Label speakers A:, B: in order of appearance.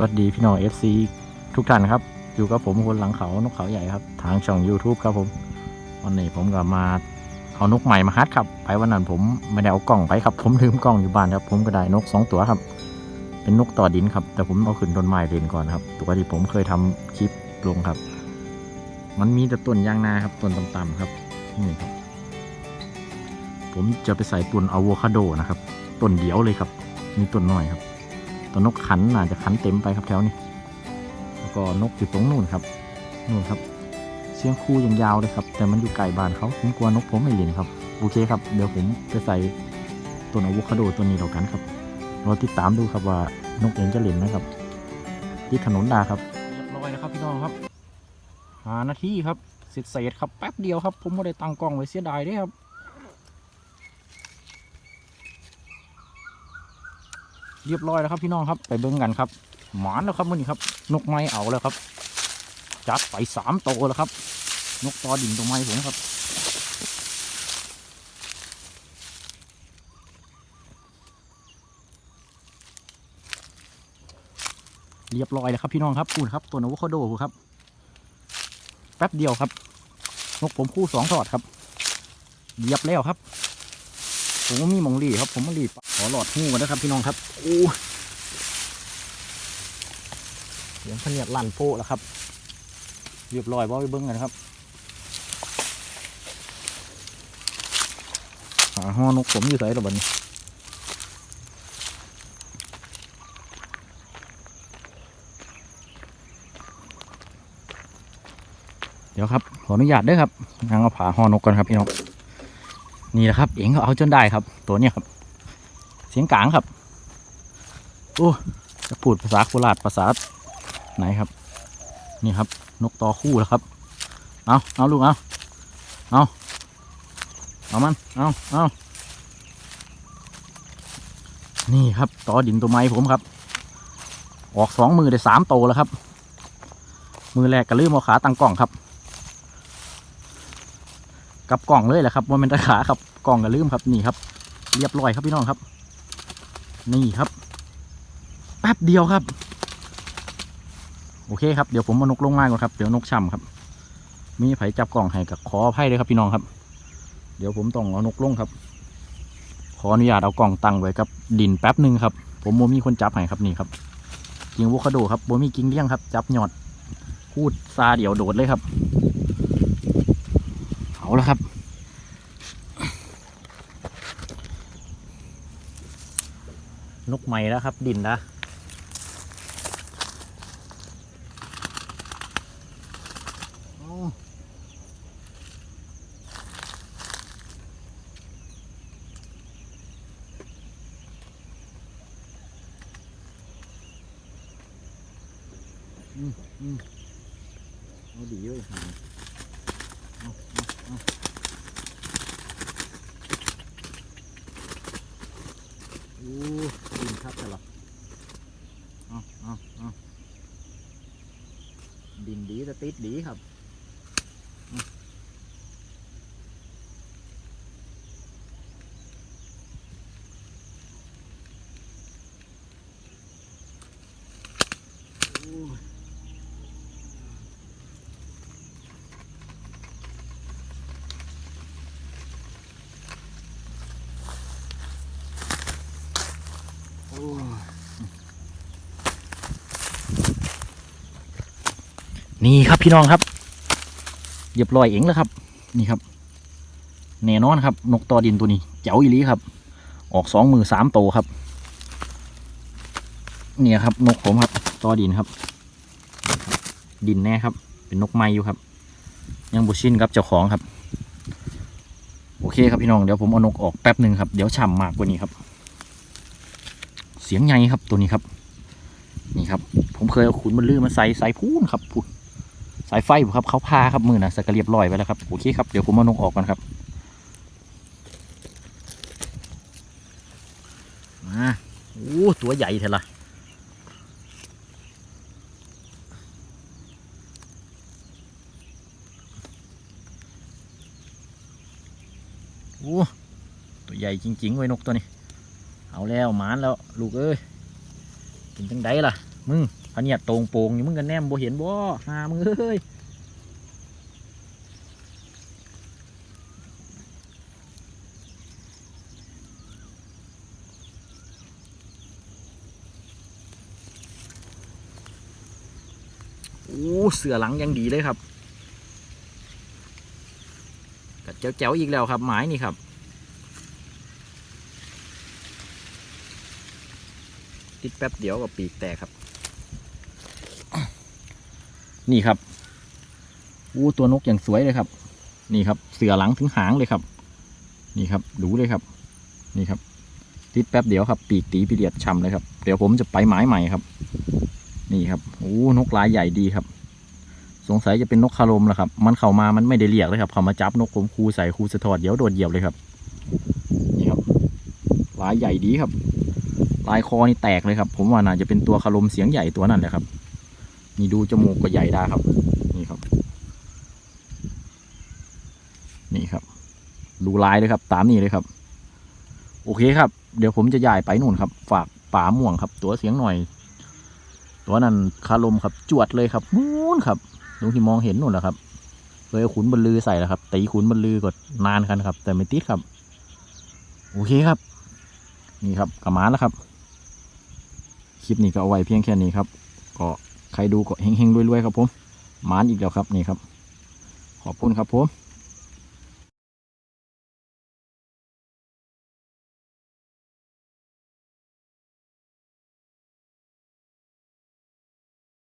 A: วัสดีพี่น้อง FC ทุกท่านครับ อยู่กับผมคนหลังเขานกเขาใหญ่ครับ ทางช่อง YouTube ครับผม วันนี้ผมก็มาเอานกใหม่มาฮัดครับ ไปวันนั้นผมไม่ได้เอากล่องไปครับ ผมลืมกล่องอยู่บ้านครับ ผมก็ได้นกสองตัวครับ เป็นนกต่อดินครับ แต่ผมเอาขึ้นต้นไม้เรียนก่อนครับ ตัวที่ผมเคยทำคลิปลงครับ มันมีแต่ต้นยางนาครับต้นต่ำๆครับนี่ครับ ผมจะไปใส่ปุ่นอะโวคาโดนะครับต้นเดียวเลยครับ มีต้นน้อยครับ ตัวนกขันน่าจจะขันเต็มไปครับแถวนี้แล้วก็นกอยู่ตรงนู่นครับนู่นครับ เสียงคู่ยังยาวเลยครับ แต่มันอยู่ไกลบ้านเขาผมกลัวนกผมไม่เล่นครับโอเคครับเดี๋ยวผมจะใส่ต้นอะโวคาโดตัวนี้เดียวกันครับรอติดตามดูครับว่านกเองจะเล่นไหมครับ ที่ถนนดาครับเรียบร้อยแล้วครับพี่น้องครับหานาทีครับเสร็จเสร็จครับแป๊บเดียวครับ ผมไม่ได้ตั้งกล้องไว้เสียดายด้ครับ เรียบร้อยแล้วครับพี่น้องครับไปเบิ้งกันครับ หมานแล้วครับมื่อนี้ครับ นกไม้เอาแล้วครับ จัดไปสามโตวแล้วครับ นกตอดิ่งตรงไม้ผมครับเรียบร้อยแล้วครับพี่น้องครับพูดครับ ตัวอะโวคาโดครับ แป๊บเดียวครับ นกผมคู่สองทอดครับเหยียบแล้วครับ ผมมีมองหลีครับ ผมมาหลีขอหลอดหูกันนะครับ พี่น้องครับโอ้เสียงพเนียดลั่นโพะแล้วครับเรียบร้อยบ่ไปเบิ้งกันครับหาห้อนกผมอยู่ใส่ระบัดนี้เดี๋ยวครับ ขออนุญาตด้วยครับนางเอาผาหอนกก่อนครับพี่น้อง นี่แหละครับเองก็เอาจนได้ครับ ตัวเนี้ยครับ เสียงกลางครับโอ้จะพูดภาษาโคราชภาษาไหนครับ นี่ครับ นกต่อคู่แล้วครับ เอาเอาลูกเอาเอาเอามันเอาเอานี่ครับต่อดินตัวไม้ผมครับ ออกสองมือได้สามโตแล้วครับ มือแรกก็ลืมเอาขาตั้งกล้องครับ กับกล่องเลยแหละครับว่าเป็นตะขาครับกล่องก็ลืมครับนี่ครับ เรียบร้อยครับพี่น้องครับ นี่ครับแป๊บเดียวครับ โอเคครับเดี๋ยวผมเอานกลงมาก่อนครับเดี๋ยวนกช่ำครับ มีไผจับกล่องให้กับขออภัยเลยครับพี่น้องครับ เดี๋ยวผมต้องเอานกลงครับ ขออนุญาตเอากล่องตั้งไว้กับดินแป๊บหนึ่งครับ ผมโมมีคนจับให้ครับนี่ครับกิ่งอะโวคาโดครับโมมีกิ่งเลี้ยงครับ จับหยอดพูดซาเดี๋ยวโดดเลยครับ เอาแล้วครับนกใหม่แล้วครับ ดินนะอืมอืมเอาดีเลยหาเอาเอู้ดินครับแต่ละเอาเอาเอาดินดีแต่ติดดีครับเอาโอ้ยโอ้ย นี่ครับพี่น้องครับเรียบร้อยเองแล้วครับ นี่ครับแน่นอนครับ นกตอดินตัวนี้ เจ๋วอีลีครับ ออกสองมือสามโตวครับ เนี่ยครับ นกผมครับตอดินครับ ดินแน่ครับ เป็นนกไม้อยู่ครับ ยังบุชินครับเจ้าของครับ โอเคครับพี่น้องเดี๋ยวผมเอานกออกแป๊บหนึ่งครับเดี๋ยวฉ่ำมากกว่านี้ครับ เสียงใหญ่ครับตัวนี้ครับ นี่ครับ ผมเคยเอาขุนมันลื่นมาใส่ใส่พูนครับพูน สายไฟผมครับเขาพาครับมือนะสกกเรียบร้อยไว้แล้วครับโอเคครับเดี๋ยวผมเอานกออกก่อนครับมาโอ้ตัวใหญ่เถอะละโอ้ตัวใหญ่จริงๆเว้ยนกตัวนี้ เอาแล้วหมานแล้วลูกเอ้ยเป็นจังไดล่ะ มึงพะเนียตรงโป่งอยู่มึงกันแนมบ่เห็นบ่หามึงเอ้ยโอ้เสือหลังยังดีเลยครับกัดเจ๋วๆอีกแล้วครับ หมายนี่ครับติดแป๊บเดียวกับปีกแตกครับ นี่ครับอู้ตัวนกอย่างสวยเลยครับ นี่ครับ เสือหลังถึงหางเลยครับ นี่ครับดูเลยครับ นี่ครับ ติดแป๊บเดียวครับ ปีกตีปีเดียดช่ำเลยครับ เดี๋ยวผมจะไปหมายใหม่ครับ นี่ครับโอ้นกลายใหญ่ดีครับ สงสัยจะเป็นนกคารมแหละครับ มันเข้ามามันไม่ได้เรียกเลยครับ เขามาจับนกผมคูใส่คูสะทอดเดี๋ยวโดดเหยียบเลยครับ นี่ครับลายใหญ่ดีครับ ลายคอนี่แตกเลยครับ ผมว่าน่าจะเป็นตัวคารมเสียงใหญ่ตัวนั่นแหละครับ นี่ดูจมูกก็ใหญ่ได้ครับ นี่ครับ นี่ครับ ดูลายเลยครับ ตามนี้เลยครับ โอเคครับ เดี๋ยวผมจะย้ายไปนู่นครับ ฝากป่าม่วงครับ ตัวเสียงหน่อย ตัวนั้นคารมครับ จวดเลยครับนู้นครับตรงที่มองเห็นนู่นแหละครับเคยเอาขุนบรรลือใส่แล้วครับตีขุนบรรลือก็นานกันครับ แต่ไม่ติดครับ โอเคครับ นี่ครับกระมาแล้วครับ คลิปนี้ก็เอาไว้เพียงแค่นี้ครับ ก็ ใครดูก็เฮงๆรวยๆครับผมหมานอีกแล้วครับนี่ครับ ขอบคุณครับผม